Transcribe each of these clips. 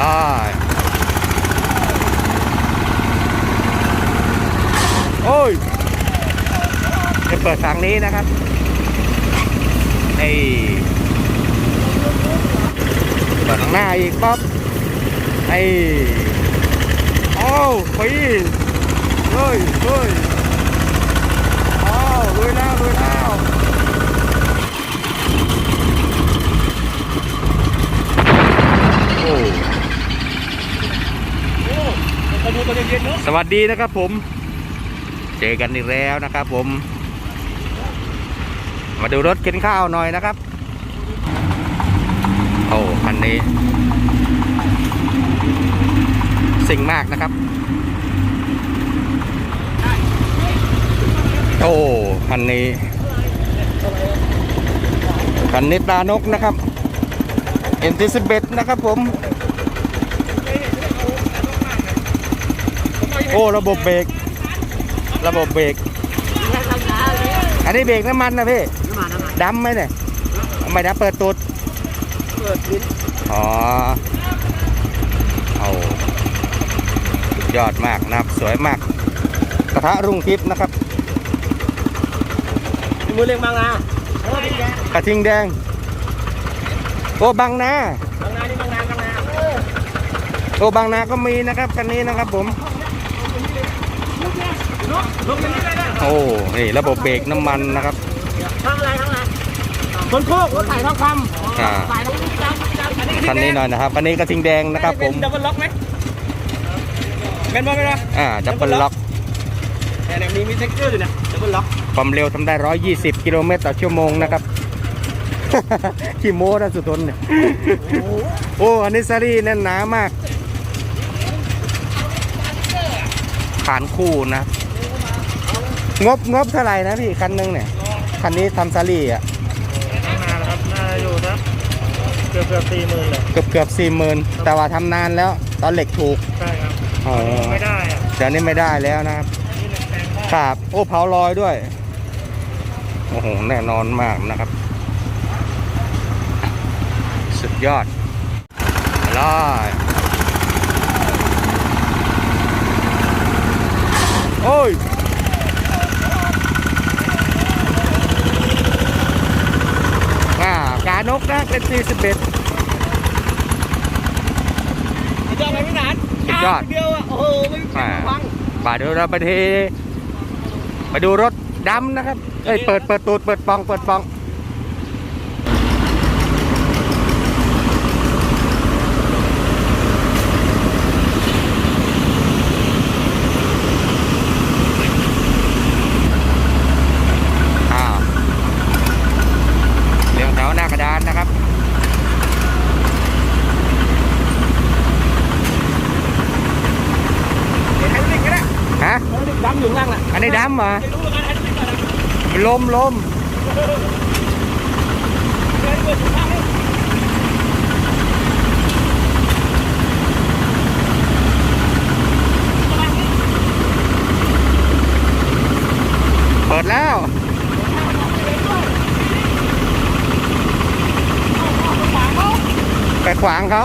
ลอยโอ้ยจะเปิดฝั่งนี้นะครับไอ้เปิดข้างหน้าอีกป๊อบไอ้โอ้ฟีเฮ้ยเฮ้ยอ้าวลุยแล้วลุยแล้ว โอ้ มาดูตอนเย็นๆเนาะ สวัสดีนะครับผม เจอกันอีกแล้วนะครับผม มาดูรถกินข้าวหน่อยนะครับ โอ้คันนี้สิ่งมากนะครับ โอ้คันนี้คันนี้ตานกนะครับเอ็นทีสิบเอ็ดนะครับผม โอ้ระบบเบรกระบบเบรกอันนี้เบรกน้ำมันนะพี่น้ำมันน้ำมันดำไหมเนี่ยไม่ดำเปิดตูดเปิดลิ้นอ๋อเอาสุดยอดมากนะครับสวยมากกระทะรุ่งทิพย์นะครับมือเล็งบางนาเออดีแกกระทิงแดง โอ้บางนาบางนานี่บางนาบางนาเออโอ้บางนาก็มีนะครับคันนี้นะครับผม ลุกลุกไปนี่เลยนะ โอ้นี่ระบบเบรกน้ำมันนะครับทำอะไรทำอะไรคนโคกรถไถทองคำอ่าสายทองคำคันนี้หน่อยนะครับคันนี้กระทิงแดงนะครับผมดับเบิลล็อกไหมเป็นบ่ไหมล่ะอ่าดับเบิลล็อกแต่เนี่ยมีมีเซ็กเจอร์อยู่นะดับเบิลล็อกความเร็วทำได้ 120 กิโลเมตรต่อชั่วโมงนะครับขี้โม้นะสุดทนเนี่ยโอ้อันนี้ซารี่แน่นหนามากขานคู่นะ งบงบเท่าไหร่นะพี่คันหนึงเนี่ย คันนี้ทำซารี่อะ ตั้งนานแล้วครับน่าจะอยู่สักเกือบเกือบสี่หมื่นเลยเกือบเกือบสี่หมื่นแต่ว่าทำนานแล้ว ตอนเหล็กถูก ใช่ครับอ๋อ ไม่ได้อะเดี๋ยวนี้ไม่ได้แล้วนะครับ นี่เหล็กแพงมากครับโอ้เผาลอยด้วย โอ้โห แน่นอนมากนะครับ สุดยอดลอยโอ้ย อ่ากา นกนะเป็นสี่สิบเอ็ดยอดไหมพี่หนานสุดยอดเดียวอะโอ้โหไม่มีอ่าฟังป่าเดี๋ยวเราไปเทไปดูรถดำนะครับเอ้ยเปิดเปิดตูดเปิดปองเปิดปอง อ้าวเรียงแถวหน้ากระดานนะครับ เดี๋ยวไฮดรอลิกก็ได้ ฮะ ไฮดร อยู่ข้างล่างน่ะอันนี้ดำเหรอไม่รู้เหมือนกันไฮดรอลิกก่อนนะลมลมเดี๋ยวให้เปิดถุงผ้าให้เปิดแล้วไปขวางเขา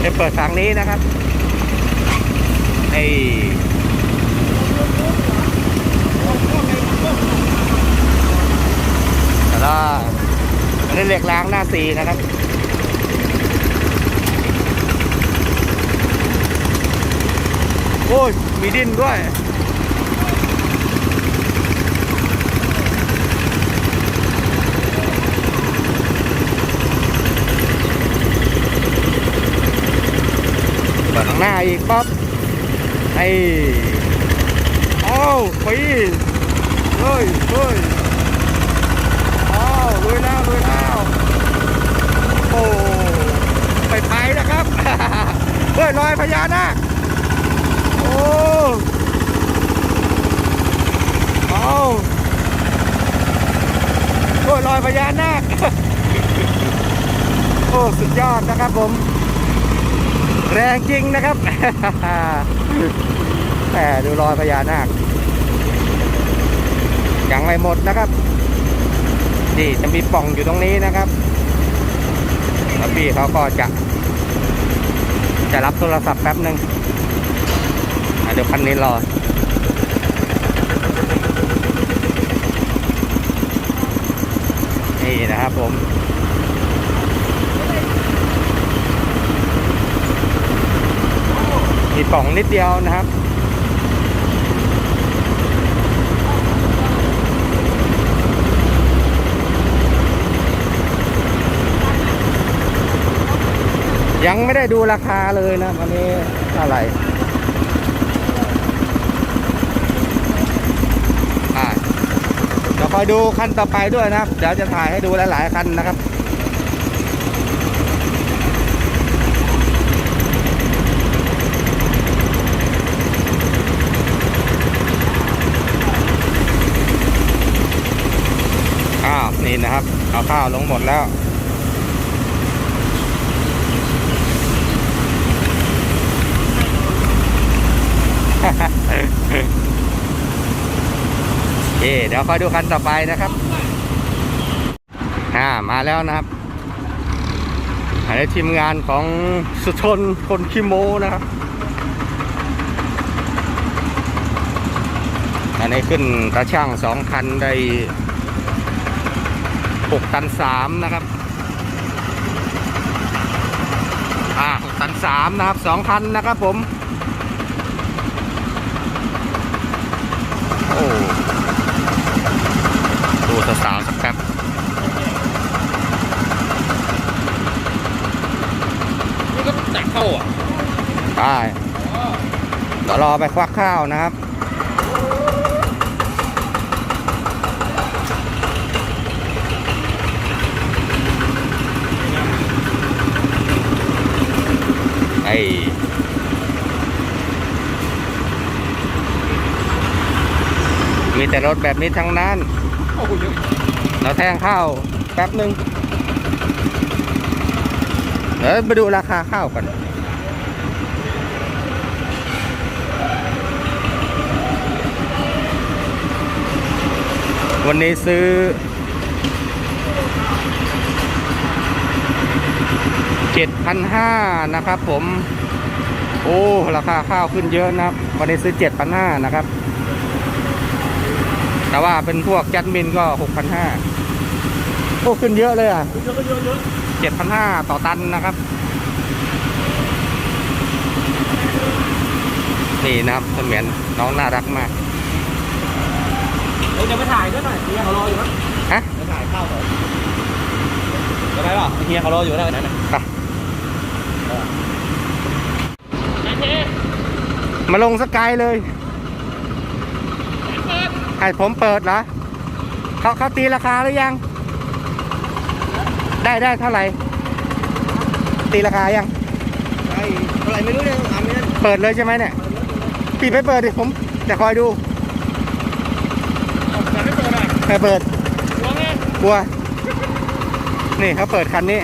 ไปเปิดฝั่งนี้นะครับไอ้แล้วอันนี้เหล็กล้างหน้าสีนะครับโอ้ยมีดินด้วย เปิดข้าง หน้าอีกป๊อบไอ้โอ้าวปีเฮ้ยเฮ้ยอ้าวลุยแล้วลุยแล้วโอ้ไปไปนะครับเฮ้ยลอยพญานาคโอ้เอาโอ้ยลอยพญานาคโอ้สุดยอดนะครับผม แรงจริงนะครับแหมดูรอยพญานาคยังไม่หมดนะครับนี่จะมีป่องอยู่ตรงนี้นะครับแล้วพี่เขาก็จะ จะรับโทรศัพท์แป๊บหนึ่งเดี๋ยวคันนี้รอนี่นะครับผม มีปล่องนิดเดียวนะครับยังไม่ได้ดูราคาเลยนะวันนี้เท่าไหร่อ่าคอยดูคันต่อไปด้วยนะครับ เดี๋ยวจะถ่ายให้ดูหลาย ๆ คันนะครับ นี่นะครับ เอาข้าวลงหมดแล้วโอเคเดี๋ยวคอยดูคันต่อไปนะครับอ่ามาแล้วนะครับอันนี้ทีมงานของสุชนคนคิโมนะครับอันนี้ขึ้นตาช่างสองคันได้ หกตันสามนะครับ อ่าหกตันสามนะครับสองคันนะครับผม โอ้ดูสาวๆสักแป๊บนี่ก็แตกเข้าอะไปเดี๋ยวรอไปควักข้าวนะครับ มีแต่รถแบบนี้ทั้งนั้นโอ้โหเยอะเราแทงข้าวแป๊บหนึ่งเดี๋ยวไปดูราคาข้าวกันวันนี้ซื้อ เจ็ดพันห้านะครับผม โอ้ราคาข้าวขึ้นเยอะนะครับ วันนี้ซื้อเจ็ดพันห้านะครับ แต่ว่าเป็นพวกจัดมินก็หกพันห้าโอ้ขึ้นเยอะเลยอะเยอะก็เยอะเยอะเจ็ดพันห้าต่อตันนะครับ นี่นะครับเสมียนน้องน่ารักมากเดี๋ยวไปถ่ายด้วยหน่อยเฮียเขารออยู่มั้งฮะไปถ่ายข้าวเหรอจะไปเปล่าเฮียเขารออยู่นะนั่นน่ะไป โอเค มาลงสกายเลย ให้ผมเปิดเหรอเขาเขาตีราคาหรือยัง ได้ได้เท่าไหร่ ตีราคายังไอ้อะไรไม่รู้เนี่ยอ่านไม่ได้เปิดเลยใช่ไหมเนี่ยพี่ไปเปิดดิผมจะคอยดูแต่ไม่เปิดอะไปเปิด กลัวไงกลัว นี่เขาเปิดคันนี้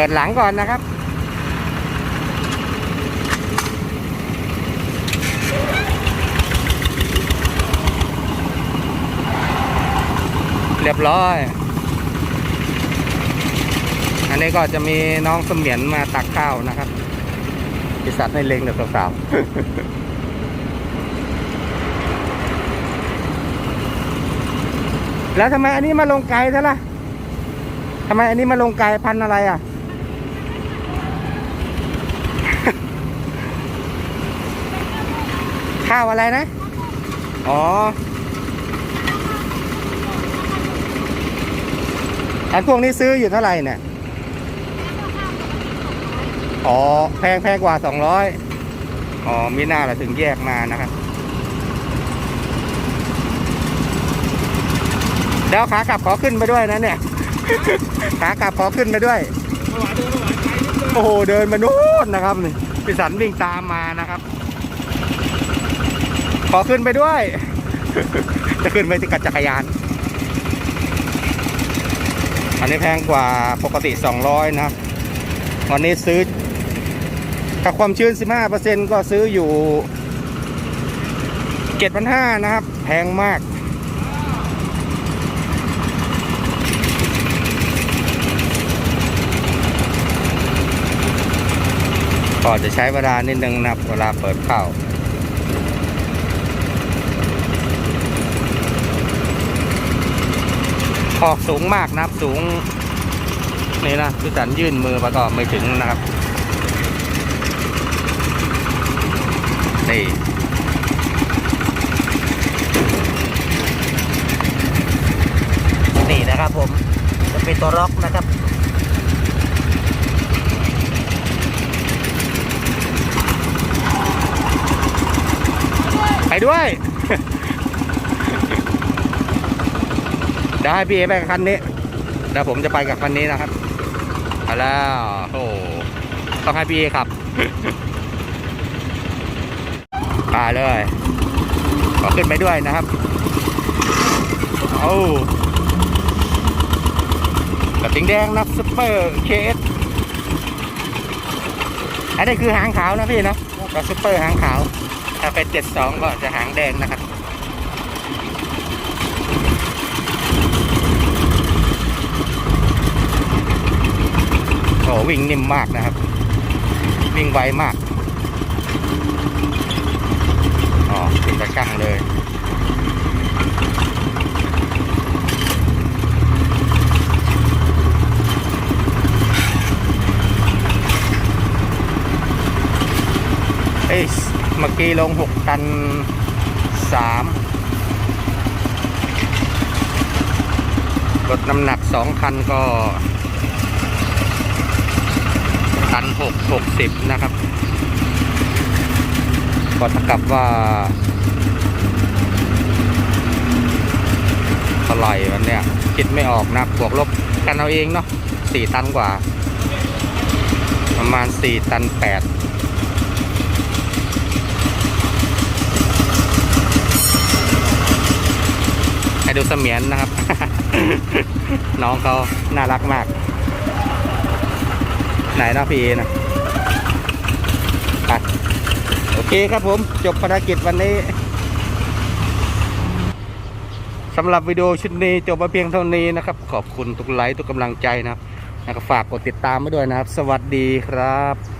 ปิดหลังก่อนนะครับ เรียบร้อย อันนี้ก็จะมีน้องเสมียนมาตักข้าวนะครับพิสัตให้เล็งเด็กสาวแล้วทำไมอันนี้มาลงไกลซะล่ะทำไมอันนี้มาลงไกลพันอะไรอะ ข้าวอะไรนะ อ๋ออันพวกนี้ซื้ออยู่เท่าไหร่เนี่ย อ๋อ แพงแพงกว่าสองร้อยอ๋อมีหน้าเราถึงแยกมานะครับเดี๋ยวขากลับขอขึ้นไปด้วยนะเนี่ย ขากลับขอขึ้นไปด้วยไม่ไหวเดินไม่ไหวไกลนิดเดียวโอ้โห เดินมานู่นนะครับนี่พิสันวิ่งตามมานะครับ ขอขึ้นไปด้วย จะขึ้นไปกับจักรยาน อันนี้แพงกว่าปกติ 200 นะครับ วันนี้ซื้อถ้าความชื้น 15%ก็ซื้ออยู่ 7,500 นะครับ แพงมากก็จะใช้เวลานิดนึงนะครับ เวลาเปิดเข้า ออกสูงมากนะครับสูงนี่นะพี่สันยื่นมือไปก็ไม่ถึงนะครับนี่นี่นะครับผมจะเป็นตัวร็อกนะครับไปด้วย เดี๋ยวให้พี่เอไปกับคันนี้เดี๋ยวผมจะไปกับคันนี้นะครับไปแล้วโอ้ต้องให้พี่เอขับไปเลยขอขึ้นไปด้วยนะครับเอากระติงแดงนะซุปเปอร์เคสอันนี้คือหางขาวนะพี่นะกับซุปเปอร์หางขาว ถ้าเป็นเจ็ดสองก็จะหางแดงนะครับ โอ้วิ่งนิ่มมากนะครับ วิ่งไวมากอ๋อติดกระชังเลยเอ้ยเมื่อกี้ลงหกตันสามลดน้ำหนักสองคันก็ ตันหกหกสิบนะครับ ก็เท่ากับว่าเท่าไหร่วันเนี้ยคิดไม่ออกนะบวกลบกันเอาเองเนาะสี่ตันกว่า ประมาณสี่ตันแปดให้ดูเสมียนนะครับ น้องเขาน่ารักมาก ไหนนะพี่เอนะไปโอเคครับผม จบภารกิจวันนี้สำหรับวิดีโอชุดนี้จบมาเพียงเท่านี้นะครับ ขอบคุณทุกไลค์ทุกกำลังใจนะครับ ฝากกดติดตามมาด้วยนะครับ สวัสดีครับ